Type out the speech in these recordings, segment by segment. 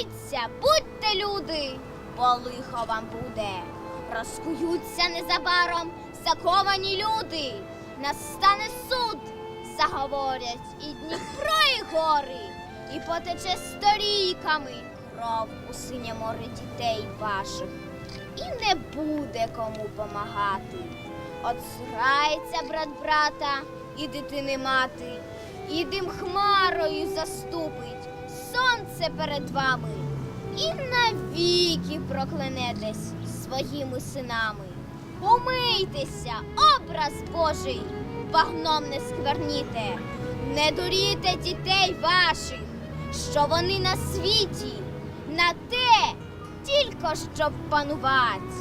Підніміться, будьте люди, бо лихо вам буде. Розкуються незабаром заковані люди. Настане суд, заговорять і Дніпро, і гори, і потече сторійками кров у синє море дітей ваших. І не буде кому помагати. От зрається брат брата і дитини мати, і дим хмарою заступить сонце перед вами, і навіки проклянетесь своїми синами. Умийтеся, образ Божий, багном не скверніте, не дуріте дітей ваших, що вони на світі, на те, тільки щоб панувати,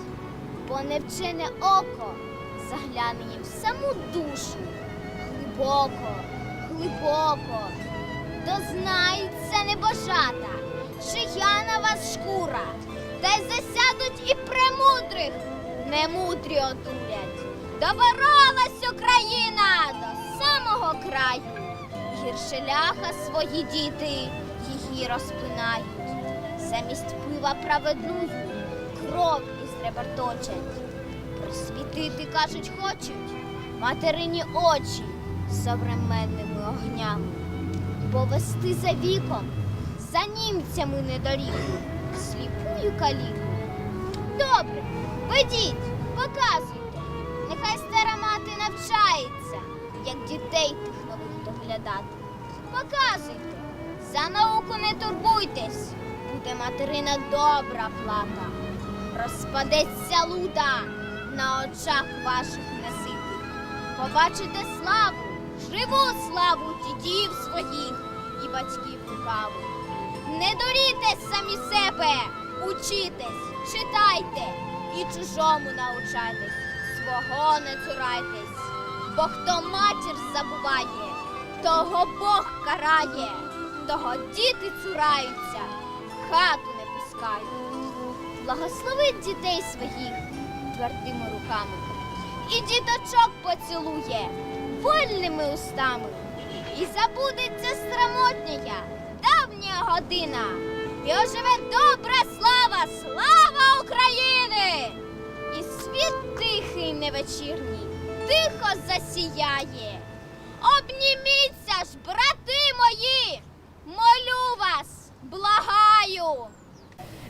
бо невчене око загляне їм в саму душу, глибоко, глибоко, дознається небожата, чия на вас шкура, та й засядуть і премудрих, немудрі одурять. Доборолась Україна до самого краю, гірше ляха свої діти її розпинають, замість пива праведную кров із ребер точать. Просвітити, кажуть, хочуть материні очі современними огнями, повести за віком, за німцями недоріку, сліпую каліку. Добре, ведіть, показуйте, нехай стара мати навчається, як дітей тих нових доглядати. Показуйте, за науку не турбуйтесь, буде материна добра плата. Розпадеться луда на очах ваших неситих. Побачите славу, живу славу дідів своїх і батьків лукавих. Не дорітесь самі себе, учітесь, читайте і чужому научайтесь, свого не цурайтесь, бо хто матір забуває, того Бог карає, того діти цураються, хату не пускають. Благословить дітей своїх твердими руками і діточок поцілує вольними устами. І забудеться страмотня давня година, і оживе добра слава, слава України! І світ тихий невечірній, тихо засіяє. Обніміться ж, брати мої! Молю вас, благаю!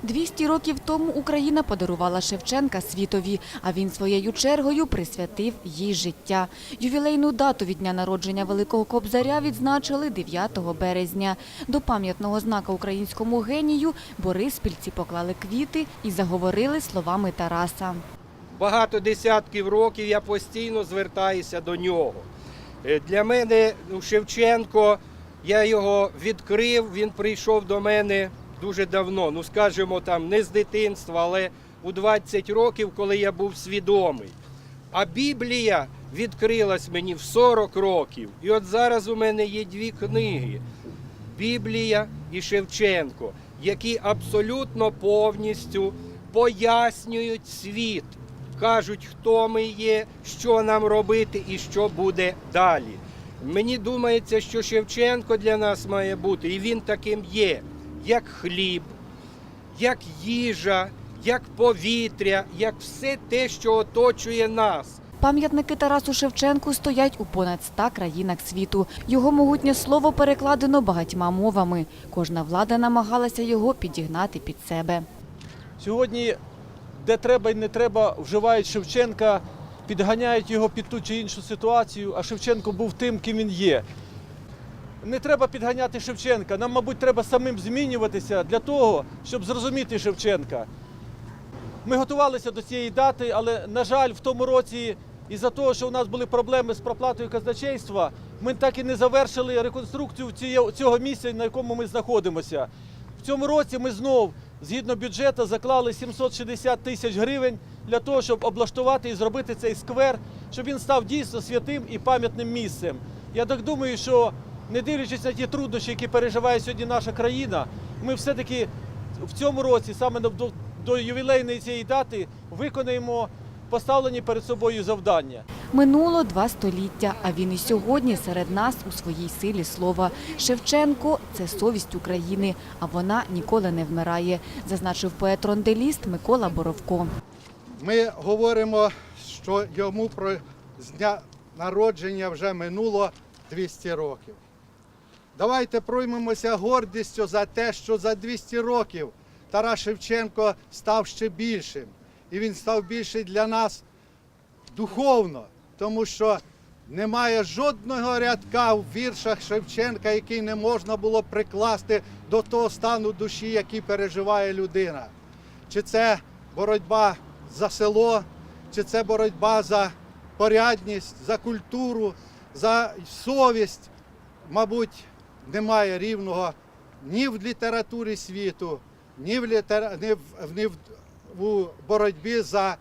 200 років тому Україна подарувала Шевченка світові, а він своєю чергою присвятив їй життя. Ювілейну дату від дня народження Великого Кобзаря відзначили 9 березня. До пам'ятного знака українському генію бориспільці поклали квіти і заговорили словами Тараса. багато десятків років я постійно звертаюся до нього. Е, Для мене ну, Шевченко, я його відкрив, він прийшов до мене дуже давно, ну скажімо там, не з дитинства, але у 20 років, коли я був свідомий. А Біблія відкрилась мені в 40 років. І от зараз у мене є дві книги. Біблія і Шевченко, які абсолютно повністю пояснюють світ, кажуть, хто ми є, що нам робити і що буде далі. Мені думається, що Шевченко для нас має бути, і він таким є, як хліб, як їжа, як повітря, як все те, що оточує нас. Пам'ятники Тарасу Шевченку стоять у понад 100 країнах світу. Його могутнє слово перекладено багатьма мовами. Кожна влада намагалася його підігнати під себе. Сьогодні, де треба і не треба, вживають Шевченка, підганяють його під ту чи іншу ситуацію, а Шевченко був тим, ким він є. Не треба підганяти Шевченка. Нам, мабуть, треба самим змінюватися для того, щоб зрозуміти Шевченка. Ми готувалися до цієї дати, але, на жаль, в тому році, із-за того, що у нас були проблеми з проплатою казначейства, ми так і не завершили реконструкцію цього місця, на якому ми знаходимося. В цьому році ми знов, згідно бюджету, заклали 760 тисяч гривень для того, щоб облаштувати і зробити цей сквер, щоб він став дійсно святим і пам'ятним місцем. Я так думаю, що не дивлячись на ті труднощі, які переживає сьогодні наша країна, ми все-таки в цьому році, саме до, до ювілейної цієї дати, виконаємо поставлені перед собою завдання. Минуло два століття, а він і сьогодні серед нас у своїй силі слова. Шевченко – це совість України, а вона ніколи не вмирає, зазначив поет-ронделіст Микола Боровко. Ми говоримо, що йому про з дня народження вже минуло 200 років. Давайте проймемося гордістю за те, що за 200 років Тарас Шевченко став ще більшим. І він став більший для нас духовно, тому що немає жодного рядка в віршах Шевченка, який не можна було прикласти до того стану душі, який переживає людина. Чи це боротьба за село, чи це боротьба за порядність, за культуру, за совість, мабуть, немає рівного ні в літературі світу, ні в, літера... ні в... ні в... у боротьбі за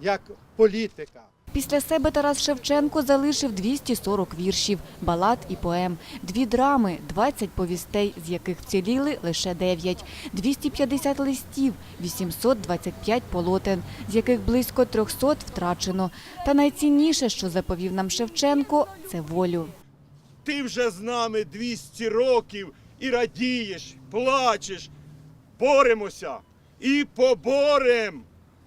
як політика. Після себе Тарас Шевченко залишив 240 віршів, балад і поем, дві драми, 20 повістей, з яких вціліли лише 9, 250 листів, 825 полотен, з яких близько 300 втрачено. Та найцінніше, що заповів нам Шевченко – це волю. Ти вже з нами 200 років і радієш, плачеш. Боремося і поборем.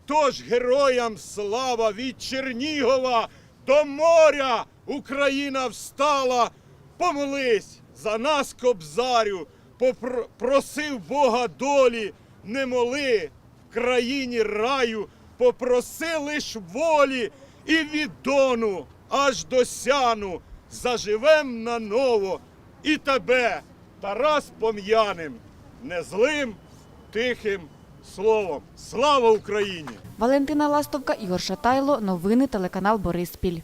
Тож героям слава від Чернігова до моря Україна встала. Помолись за нас, кобзарю, попро- просив Бога долі, не моли в країні раю, попроси лиш волі і від Дону аж до сяну заживем наново і тебе, Тарас пом'яним, не злим, тихим словом. Слава Україні! Валентина Ластовка, Ігор Шатайло, новини телеканал Бориспіль.